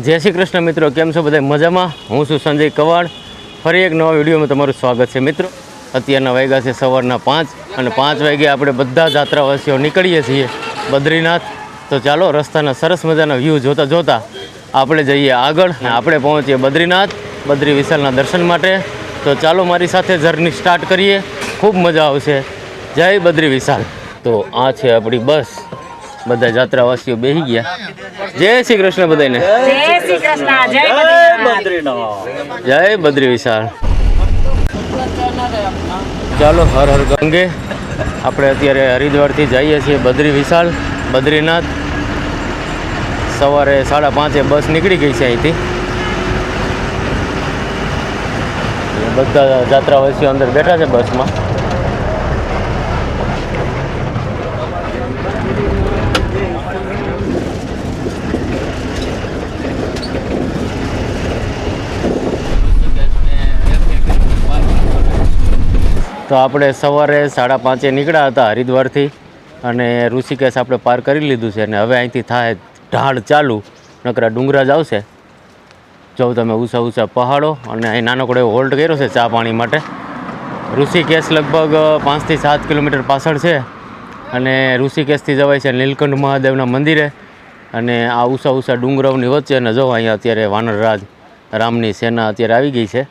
જય શ્રી કૃષ્ણ મિત્રો, કેમ છો બધા? મજામાં? હું છું સંજય કવાડ. ફરી એક નવા વિડીયોમાં તમારું સ્વાગત છે મિત્રો. અત્યારના વાગ્યા છે સવારના પાંચ અને પાંચ વાગે આપણે બધા જાત્રાવાસીઓ નીકળીએ છીએ બદ્રીનાથ. તો ચાલો, રસ્તાના સરસ મજાના વ્યૂ જોતા જોતા આપણે જઈએ આગળ અને આપણે પહોંચીએ બદ્રીનાથ, બદ્રી વિશાલના દર્શન માટે. તો ચાલો, મારી સાથે જર્ની સ્ટાર્ટ કરીએ. ખૂબ મજા આવશે. જય બદ્રી વિશાલ. તો આ છે આપણી બસ. બધા જાત્રાવાસીઓ બેસી ગયા. જય શ્રી કૃષ્ણ બધાને જય બદ્રી વિશાળ. ચાલો હર હર ગંગે. આપણે અત્યારે હરિદ્વારથી જઈએ છીએ બદ્રી વિશાળ બદ્રીનાથ. સવારે સાડા પાંચે બસ નીકળી ગઈ છે અહીંથી. બધા જાત્રાવાસીઓ અંદર બેઠા છે બસમાં. તો આપણે સવારે સાડા પાંચે નીકળ્યા હતા હરિદ્વારથી અને ઋષિકેશ આપણે પાર કરી લીધું છે અને હવે અહીંથી થાય ઢાળ ચાલુ, નકરા ડુંગરા જ આવશે. જો તમે ઊંચા ઊંચા પહાડો અને અહીં નાનકડો હોલ્ટ કર્યો છે ચા પાણી માટે. ઋષિકેશ લગભગ પાંચથી સાત કિલોમીટર પાછળ છે અને ઋષિકેશથી જવાય છે નીલકંઠ મહાદેવના મંદિરે અને આ ઊંચા ઊંચા ડુંગરાઓની વચ્ચે અને જો અહીંયા અત્યારે વાનરરાજ રામની સેના અત્યારે આવી ગઈ છે.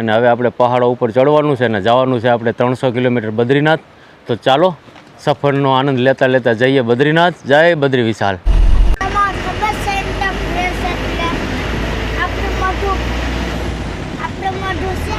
અને હવે આપણે પહાડો ઉપર ચડવાનું છે અને જવાનું છે આપણે ત્રણસો કિલોમીટર બદ્રીનાથ. તો ચાલો, સફરનો આનંદ લેતા લેતા જઈએ બદ્રીનાથ. જય બદ્રી વિશાલ આમાં ખબર છે એમના પ્રેસ એટલે આપણું મોઢું આપણું મોઢું છે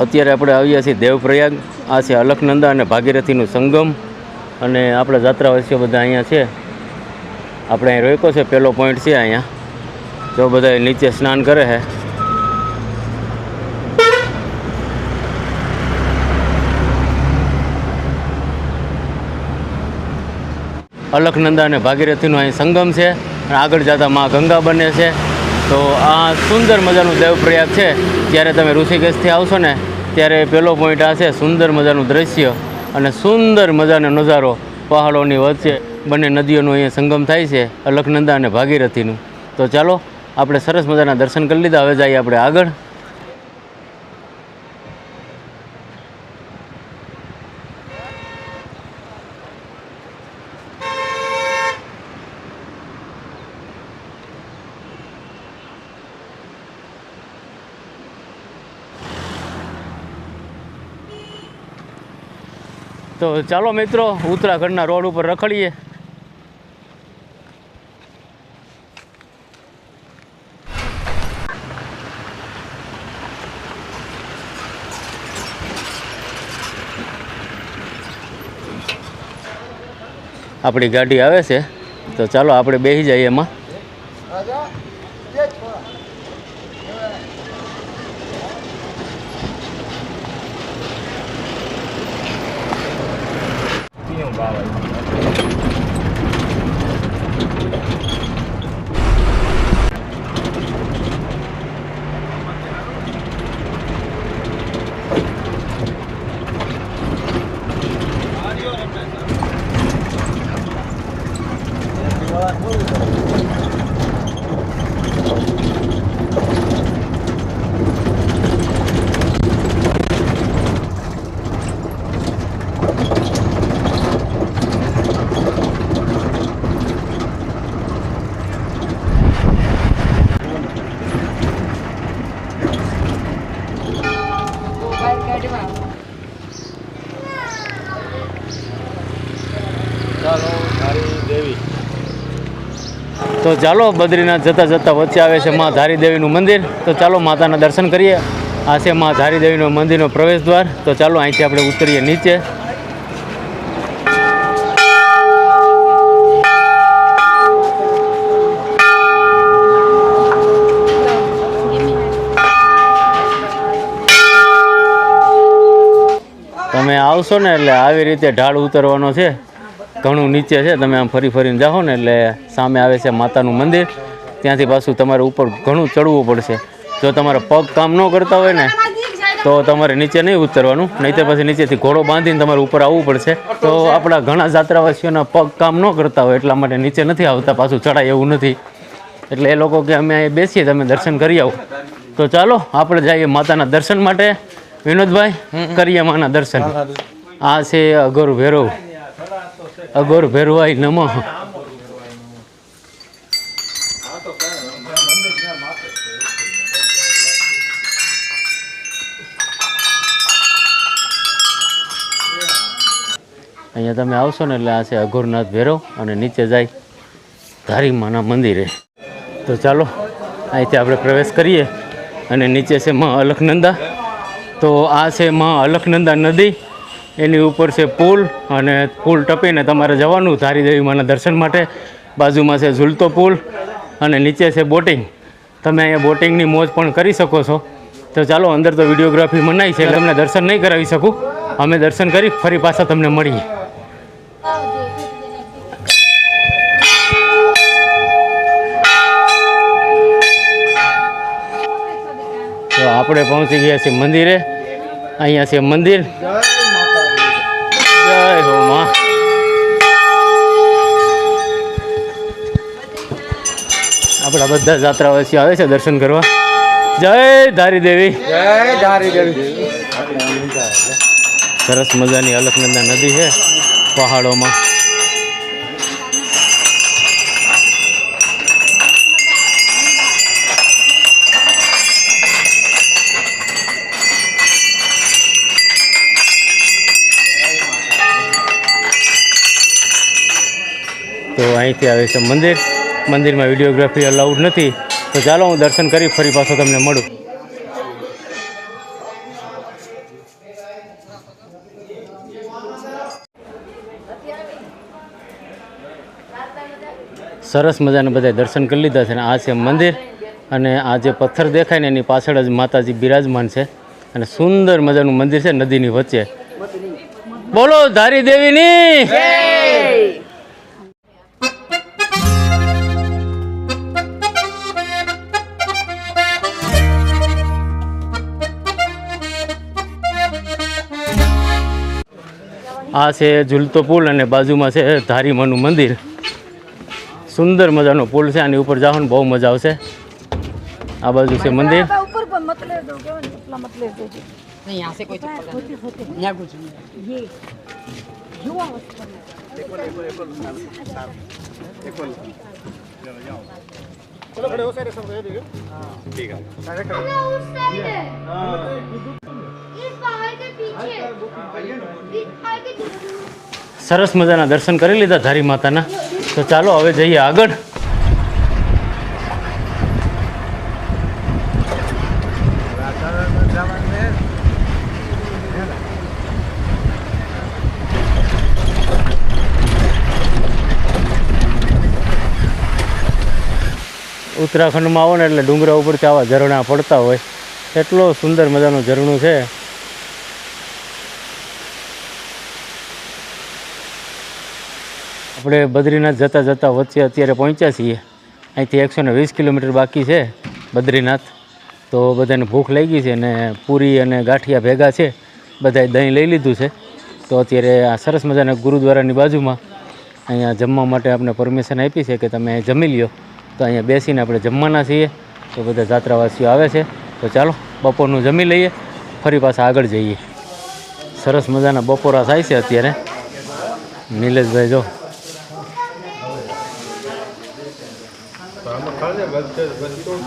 અત્યારે આપણે આવ્યા છીએ દેવપ્રયાગ. આ છે અલખનંદા અને ભાગીરથીનું સંગમ. અને આપણા જાત્રાવાસીઓ બધા અહીંયા છે. આપણે અહીં રોકો છે પહેલો પોઈન્ટ છે અહીંયા. જો બધા નીચે સ્નાન કરે છે. અલખનંદા અને ભાગીરથીનો અહીં સંગમ છે. અને આગળ જતા મા ગંગા બને છે. તો આ સુંદર મજાનું દેવપ્રયાગ છે. જ્યારે તમે ઋષિકેશથી આવશો ને, ત્યારે પહેલો પોઈન્ટ આ છે, સુંદર મજાનું દ્રશ્ય અને સુંદર મજાનો નજારો પહાડોની વચ્ચે બંને નદીઓનું અહીંયા સંગમ થાય છે અલખનંદા અને ભાગીરથીનું. તો ચાલો, આપણે સરસ મજાના દર્શન કરી લીધા. હવે જઈએ આપણે આગળ. તો ચાલો મિત્રો, ઉત્તરાખંડના રોડ ઉપર રખડીએ. આપણી ગાડી આવે છે, તો ચાલો આપણે બેસી જઈએ એમાં. તો ચાલો બદ્રીનાથ જતાં જતાં વચ્ચે આવે છે મા ધારીદેવીનું મંદિર. તો ચાલો માતાના દર્શન કરીએ. આ છે મા ધારીદેવીનું મંદિરનો પ્રવેશ દ્વાર તો ચાલો અહીંથી આપણે ઉતરીએ નીચે. તમે આવશો ને એટલે આવી રીતે ઢાળ ઉતરવાનો છે. ઘણું નીચે છે તમે આમ ફરી ફરીને જાઓ ને એટલે સામે આવે છે માતાનું મંદિર. ત્યાંથી પાછું તમારે ઉપર ઘણું ચડવું પડશે. જો તમારા પગ કામ ન કરતા હોય ને તો તમારે નીચે નહીં ઉતરવાનું. નહીં તો પછી નીચેથી ઘોડો બાંધીને તમારે ઉપર આવવું પડશે. તો આપણા ઘણા જાત્રાવાસીઓના પગ કામ ન કરતા હોય એટલા માટે નીચે નથી આવતા પાછું ચડાય એવું નથી. એટલે એ લોકો કે અમે અહીં બેસીએ તમે દર્શન કરી આવો. તો ચાલો આપણે જઈએ માતાના દર્શન માટે. વિનોદભાઈ કરીએ માના દર્શન. આ છે અઘોર ભૈરવ. અઘોર ભેરવાય નમઃ. અહીંયા તમે આવશો ને એટલે આ છે અઘોરનાથ ભેરો અને નીચે જાય ધારીમાના મંદિરે. તો ચાલો, અહીંથી આપણે પ્રવેશ કરીએ અને નીચે છે માં અલખનંદા. તો આ છે માં અલખનંદા નદી. એની ઉપર છે પુલ અને પુલ ટપીને તમારે જવાનું ધારીદેવી માના દર્શન માટે. બાજુમાં છે ઝૂલતો પુલ અને નીચે છે બોટિંગ. તમે અહીંયા બોટિંગની મોજ પણ કરી શકો છો. તો ચાલો અંદર તો વિડીયોગ્રાફી મનાઈ છે તમને દર્શન નહીં કરાવી શકું. અમે દર્શન કરી ફરી પાછા તમને મળીએ. તો આપણે પહોંચી ગયા છીએ મંદિરે. અહીંયા છે મંદિર. જય હો માં. આપણા બધા જાત્રાવાસી આવે છે દર્શન કરવા. જય ધારી દેવી. જય ધારી દેવી. સરસ મજાની અલકનંદા નદી છે પહાડોમાં. તો અહીંથી આવે છે મંદિર. મંદિરમાં વિડીયોગ્રાફી અલાઉડ નથી. તો ચાલો હું દર્શન કરી ફરી પાછો તમને મળું. સરસ મજાના બધા દર્શન કરી લીધા છે અને આ છે મંદિર અને આ જે પથ્થર દેખાય ને એની પાછળ જ માતાજી બિરાજમાન છે અને સુંદર મજાનું મંદિર છે નદીની વચ્ચે. બોલો ધારી દેવીની. આ છે ઝૂલતો પુલ અને બાજુમાં છે ધારીમાનું મંદિર સુંદર મજાનો પુલ છે આની ઉપર જાઓ ને બહુ મજા આવશે આ બાજુ છે મંદિર ऊपर पर मत ले दो इतना मत ले दो नहीं यहाँ से कोई चप्पल नहीं यहाँ कुछ नहीं उस साइड है સરસ મજાના દર્શન કરી લીધા ધારી માતાના. તો ચાલો હવે જઈએ આગળ. ઉત્તરાખંડમાં આવો ને એટલે ડુંગરા ઉપરથી આવા ઝરણા પડતા હોય. એટલો સુંદર મજાનું ઝરણું છે. આપણે બદ્રીનાથ જતાં જતાં વચ્ચે અત્યારે પહોંચ્યા છીએ. અહીંથી એકસો ને વીસ કિલોમીટર બાકી છે બદ્રીનાથ. તો બધાને ભૂખ લાગી છે અને પૂરી અને ગાંઠિયા ભેગા છે. બધાએ દહીં લઈ લીધું છે. તો અત્યારે આ સરસ મજાના ગુરુદ્વારાની બાજુમાં અહીંયા જમવા માટે આપણે પરમિશન આપી છે કે તમે જમી લ્યો. તો અહીંયા બેસીને આપણે જમવાના છીએ. તો બધા જાત્રાવાસીઓ આવે છે. તો ચાલો, બપોરનું જમી લઈએ. ફરી પાછા આગળ જઈએ. સરસ મજાના બપોરા થાય છે અત્યારે. નિલેશભાઈ, જો. વધારે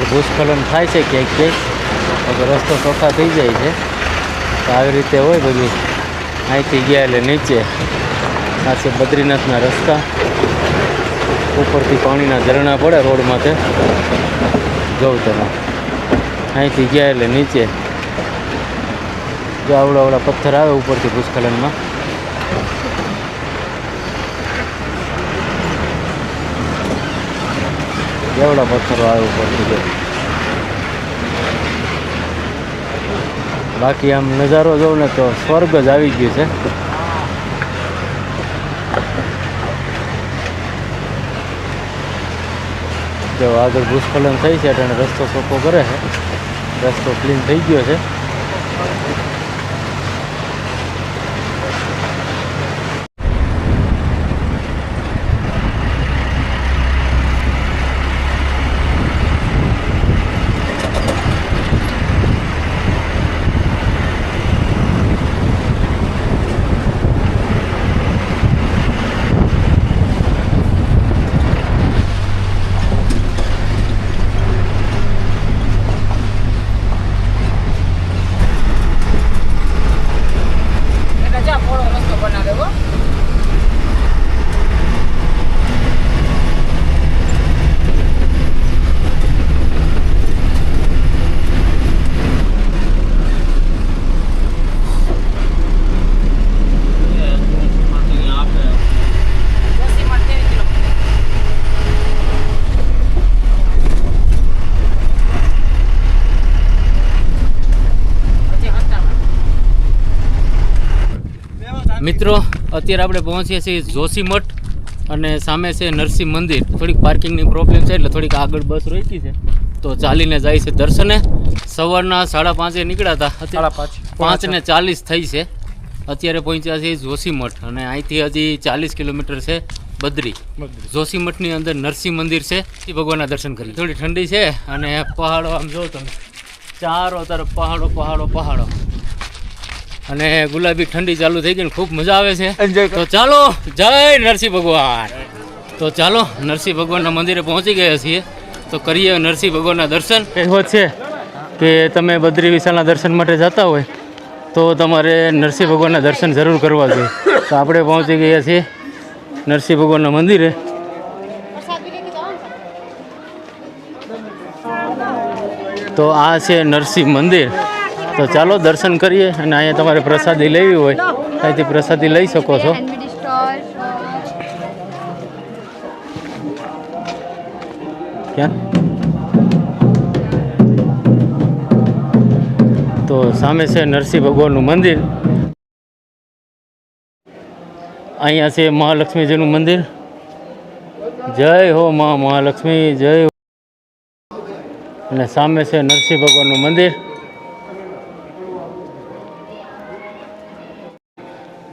આગળ ભૂસ્ખલન થાય છે ક્યાંક ક્યાંક. રસ્તો ચોખ્ખા થઈ જાય છે. તો આવી રીતે હોય બધું. અહીંથી ગયા એટલે નીચે. આ છે બદ્રીનાથના રસ્તા. ઉપરથી પાણીના ઝરણા પડે રોડમાં તે જોઉં તમે. અહીંથી ગયા એટલે નીચે. જો આવડા આવડા પથ્થર આવે ઉપરથી ભૂસ્ખલનમાં. એવડા પથ્થરો આવે ઉપરથી બાકી આમ નજારો જોઉં ને તો સ્વર્ગ જ આવી ગયું છે. જો આગળ ભૂસ્ખલન થઈ છે એટલે રસ્તો સોપો કરે છે. રસ્તો ક્લીન થઈ ગયો છે એટલે જા પોળો રસ્તો બનાવ્યો હો. જોશીમઠ તેર કિલોમીટર. હજી હસ્તામાં. મિત્રો અત્યારે આપણે પહોંચીએ છીએ જોશીમઠ અને સામે છે નરસિંહ મંદિર. થોડીક પાર્કિંગની પ્રોબ્લેમ છે એટલે થોડીક આગળ બસ રોકી છે. તો ચાલીને જાય છે દર્શને. સવારના સાડા પાંચે નીકળ્યા હતા. અત્યારે પાંચ. ને ચાલીસ થઈ છે. અત્યારે પહોંચ્યા છે જોશીમઠ અને અહીંથી હજી ચાલીસ કિલોમીટર છે બદ્રી. જોશીમઠની અંદર નરસિંહ મંદિર છે. એ ભગવાનના દર્શન કરી થોડી ઠંડી છે અને પહાડો આમ જો તમે. ચારો તરફ પહાડો પહાડો પહાડો. અને ગુલાબી ઠંડી ચાલુ થઈ ગઈ ને ખૂબ મજા આવે છે. તો ચાલો જય નરસિંહ ભગવાન. તો ચાલો નરસિંહ ભગવાનના મંદિરે પહોંચી ગયા છીએ. તો કરીએ નરસિંહ ભગવાનના દર્શન. કહેવત છે કે તમે બદ્રી વિશાલના દર્શન માટે જતા હોય તો તમારે નરસિંહ ભગવાનના દર્શન જરૂર કરવા જોઈએ. તો આપણે પહોંચી ગયા છીએ નરસિંહ ભગવાનના મંદિરે. તો આ છે નરસિંહ મંદિર. તો ચાલો દર્શન કરીએ અને અહીંયા તમારે પ્રસાદી લેવી હોય અહીંથી પ્રસાદી લઈ શકો છો. ક્યાં? તો સામે છે નરસિંહ ભગવાનનું મંદિર. અહીંયા છે મહાલક્ષ્મીજીનું મંદિર. જય હો મા મહાલક્ષ્મી જય અને સામે છે નરસિંહ ભગવાનનું મંદિર.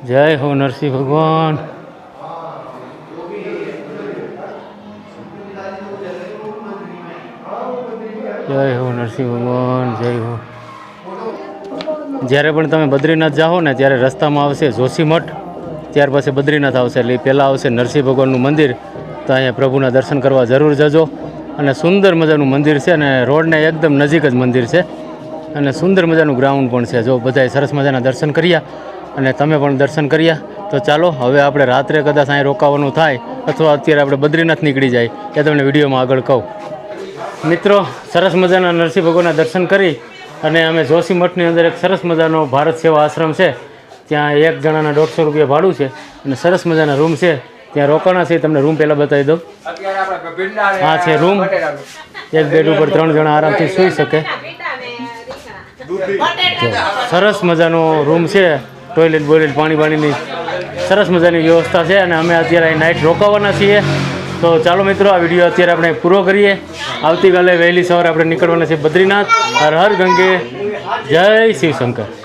જય હો નરસિંહ ભગવાન. જય હો નરસિંહ ભગવાન, જય હો. જ્યારે પણ તમે બદ્રીનાથ જાઓ ને, ત્યારે રસ્તામાં આવશે જોશીમઠ ત્યાર પછી બદ્રીનાથ આવશે. એટલે પહેલાં આવશે નરસિંહ ભગવાનનું મંદિર. તો અહીંયા પ્રભુના દર્શન કરવા જરૂર જજો. અને સુંદર મજાનું મંદિર છે અને રોડને એકદમ નજીક જ મંદિર છે. અને સુંદર મજાનું ગ્રાઉન્ડ પણ છે. જો બધાએ સરસ મજાના દર્શન કર્યા. અને તમે પણ દર્શન કર્યા તો ચાલો હવે આપણે રાત્રે કદાચ અહીં રોકાવાનું થાય અથવા અત્યારે આપણે બદ્રીનાથ નીકળી જાય એ તમને વિડીયોમાં આગળ કહું. મિત્રો સરસ મજાના નરસિંહ ભગવાનના દર્શન કરી અને અમે જોશી મઠની અંદર એક સરસ મજાનો ભારત સેવા આશ્રમ છે. ત્યાં એક જણાના દોઢસો રૂપિયા ભાડું છે અને સરસ મજાના રૂમ છે. ત્યાં રોકાણા છે તમને રૂમ પહેલાં બતાવી દઉં. આ છે રૂમ. એક બેડ ઉપર ત્રણ જણા આરામથી સૂઈ શકે. જો, સરસ મજાનો રૂમ છે. ટોયલેટ બોયલેટ પાણી પાણીની સરસ મજાની વ્યવસ્થા છે અને અમે અત્યારે અહીં નાઇટ રોકાવાના છીએ. તો ચાલો મિત્રો, આ વીડિયો અત્યારે આપણે પૂરો કરીએ. આવતીકાલે વહેલી સવારે આપણે નીકળવાના છીએ બદ્રીનાથ. હર હર ગંગે. જય શિવશંકર.